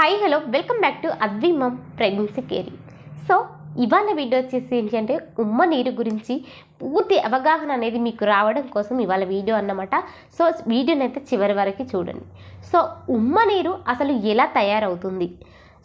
Hi hello welcome back to అద్విమం pregnancy care so ఇవాళ video వచ్చేసి ఏంటంటే ఉమ్మ నీరు గురించి పూర్తి అవగాహన అనేది మీకు రావడం కోసం ఇవాళ వీడియో అన్నమాట. సో వీడియోని అయితే చివరి వరకు చూడండి. సో ఉమ్మ నీరు అసలు ఎలా తయారవుతుంది?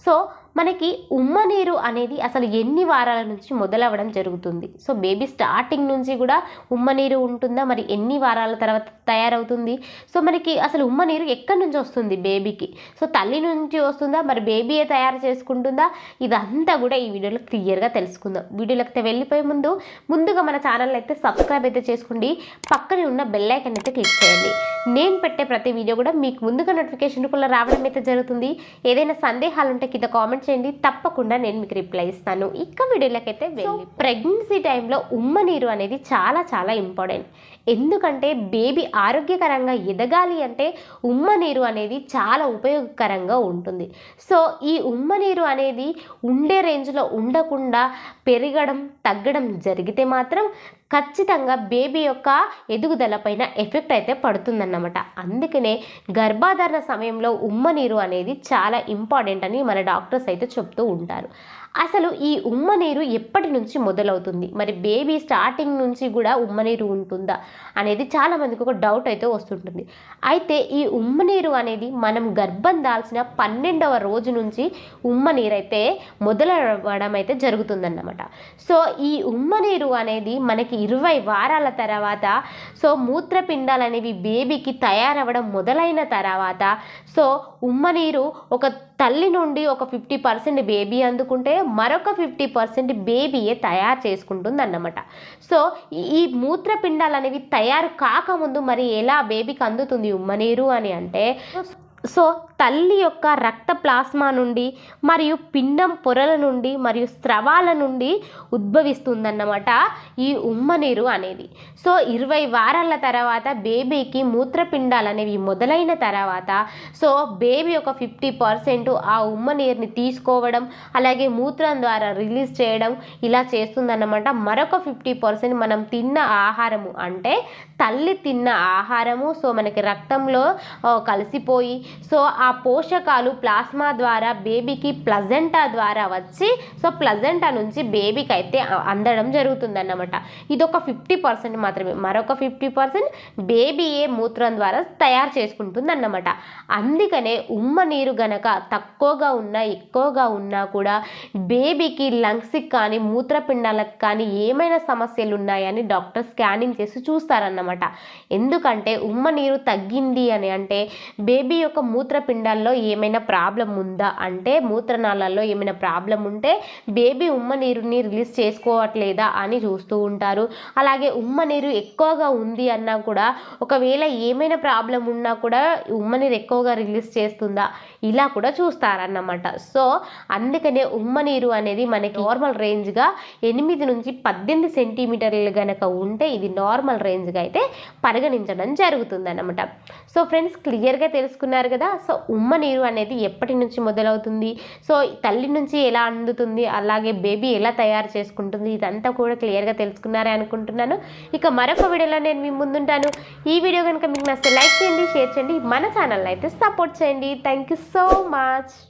సో మనకి ఉమ్మ నీరు అనేది అసలు ఎన్ని వారాల నుంచి మొదలవ్వడం జరుగుతుంది? సో బేబీ స్టార్టింగ్ నుంచి కూడా ఉమ్మ నీరు ఉంటుందా? మరి ఎన్ని వారాల తర్వాత తయారవుతుంది? సో మనకి అసలు ఉమ్మ నీరు ఎక్కడి నుంచి వస్తుంది బేబీకి? సో తల్లి నుంచి వస్తుందా? మరి బేబీయే తయారు చేసుకుంటుందా? ఇదంతా కూడా ఈ వీడియోలో క్లియర్గా తెలుసుకుందాం. వీడియోలోకి అయితే వెళ్ళిపోయే ముందు ముందుగా మన ఛానల్ అయితే సబ్స్క్రైబ్ అయితే చేసుకోండి. పక్కనే ఉన్న బెల్ ఐకన్ అయితే క్లిక్ చేయండి. నేను పెట్టే ప్రతి వీడియో కూడా మీకు ముందుగా నోటిఫికేషన్ కూడా రావడం అయితే జరుగుతుంది. ఏదైనా సందేహాలు ఉంటే కింద కామెంట్ చేయండి. తప్పకుండా నేను మీకు రిప్లై ఇస్తాను. ఇక వీడియోలోకి అయితే వెళ్ళి ప్రెగ్నెన్సీ టైంలో ఉమ్మ నీరు అనేది చాలా చాలా ఇంపార్టెంట్ ఎందుకంటే బేబీ ఆరోగ్యకరంగా ఎదగాలి అంటే ఉమ్మ నీరు అనేది చాలా ఉపయోగకరంగా ఉంటుంది. సో ఈ ఉమ్మ నీరు అనేది ఉండే రేంజ్లో ఉండకుండా పెరగడం తగ్గడం జరిగితే మాత్రం ఖచ్చితంగా బేబీ యొక్క ఎదుగుదల పైన ఎఫెక్ట్ అయితే పడుతుందన్నమాట. అందుకనే గర్భాధారణ సమయంలో ఉమ్మ నీరు అనేది చాలా ఇంపార్టెంట్ అని మన డాక్టర్స్ అయితే చెప్తూ ఉంటారు. అసలు ఈ ఉమ్మ నీరు ఎప్పటి నుంచి మొదలవుతుంది? మరి బేబీ స్టార్టింగ్ నుంచి కూడా ఉమ్మ నీరు ఉంటుందా? అనేది చాలామందికి ఒక డౌట్ అయితే వస్తుంటుంది. అయితే ఈ ఉమ్మ నీరు అనేది మనం గర్భం దాల్చిన పన్నెండవ రోజు నుంచి ఉమ్మ నీరు అయితే మొదలవ్వడం అయితే జరుగుతుందన్నమాట. సో ఈ ఉమ్మ నీరు అనేది మనకి ఇరవై వారాల తర్వాత సో మూత్రపిండాలు అనేవి బేబీకి తయారవ్వడం మొదలైన తర్వాత సో ఉమ్మ నీరు ఒక తల్లి నుండి ఒక ఫిఫ్టీ పర్సెంట్ బేబీ అందుకుంటే మరొక ఫిఫ్టీ పర్సెంట్ బేబీయే తయారు చేసుకుంటుంది అన్నమాట సో ఈ- మూత్రపిండాలు అనేవి తయారు కాకముందు మరి ఎలా బేబీకి అందుతుంది ఉమ్మనీరు అని అంటే సో తల్లి యొక్క రక్త ప్లాస్మా నుండి మరియు పిండం పొరల నుండి మరియు స్రవాల నుండి ఉద్భవిస్తుందన్నమాట ఈ ఉమ్మ నీరు అనేది. సో ఇరవై వారాల తర్వాత బేబీకి మూత్రపిండాలు అనేవి మొదలైన తర్వాత సో బేబీ ఒక ఫిఫ్టీ పర్సెంట్ ఆ ఉమ్మ నీరుని తీసుకోవడం అలాగే మూత్రం ద్వారా రిలీజ్ చేయడం ఇలా చేస్తుందన్నమాట. మరొక ఫిఫ్టీ పర్సెంట్ మనం తిన్న ఆహారము అంటే తల్లి తిన్న ఆహారము సో మనకి రక్తంలో కలిసిపోయి సో ఆ పోషకాలు ప్లాస్మా ద్వారా బేబీకి ప్లజెంటా ద్వారా వచ్చి సో ప్లజెంటా నుంచి బేబీకి అయితే అందడం జరుగుతుందన్నమాట. ఇది ఒక ఫిఫ్టీ పర్సెంట్ మాత్రమే. మరొక ఫిఫ్టీ పర్సెంట్ బేబీయే మూత్రం ద్వారా తయారు చేసుకుంటుందన్నమాట. అందుకనే ఉమ్మ నీరు గనక తక్కువగా ఉన్నా ఎక్కువగా ఉన్నా కూడా బేబీకి లంగ్స్కి కానీ మూత్రపిండాలకు కానీ ఏమైనా సమస్యలు ఉన్నాయని డాక్టర్ స్కానింగ్ చేసి చూస్తారన్నమాట. ఎందుకంటే ఉమ్మ నీరు తగ్గింది అని అంటే బేబీ యొక్క మూత్రపిండాల్లో ఏమైనా ప్రాబ్లం ఉందా? అంటే మూత్రనాళాల్లో ఏమైనా ప్రాబ్లం ఉంటే బేబీ ఉమ్మ నీరుని రిలీజ్ చేసుకోవట్లేదా అని చూస్తూ ఉంటారు. అలాగే ఉమ్మ నీరు ఎక్కువగా ఉంది అన్నా కూడా ఒకవేళ ఏమైనా ప్రాబ్లం ఉన్నా కూడా ఉమ్మ నీరు ఎక్కువగా రిలీజ్ చేస్తుందా? ఇలా కూడా చూస్తారన్నమాట. సో అందుకనే ఉమ్మ నీరు అనేది మనకి నార్మల్ రేంజ్గా ఎనిమిది నుంచి పద్దెనిమిది సెంటీమీటర్లు కనుక ఉంటే ఇది నార్మల్ రేంజ్గా అయితే అయితే పరిగణించడం జరుగుతుందన్నమాట. సో ఫ్రెండ్స్ క్లియర్గా తెలుసుకున్నారు కదా సో ఉమ్మ నీరు అనేది ఎప్పటి నుంచి మొదలవుతుంది? సో తల్లి నుంచి ఎలా అందుతుంది? అలాగే బేబీ ఎలా తయారు చేసుకుంటుంది? ఇదంతా కూడా క్లియర్గా తెలుసుకున్నారే అనుకుంటున్నాను. ఇక మరొక వీడియోలో నేను మీ ముందుంటాను. ఈ వీడియో కనుక మీకు నచ్చితే లైక్ చేయండి షేర్ చేయండి. మన ఛానల్ అయితే సపోర్ట్ చేయండి. Thank you so much.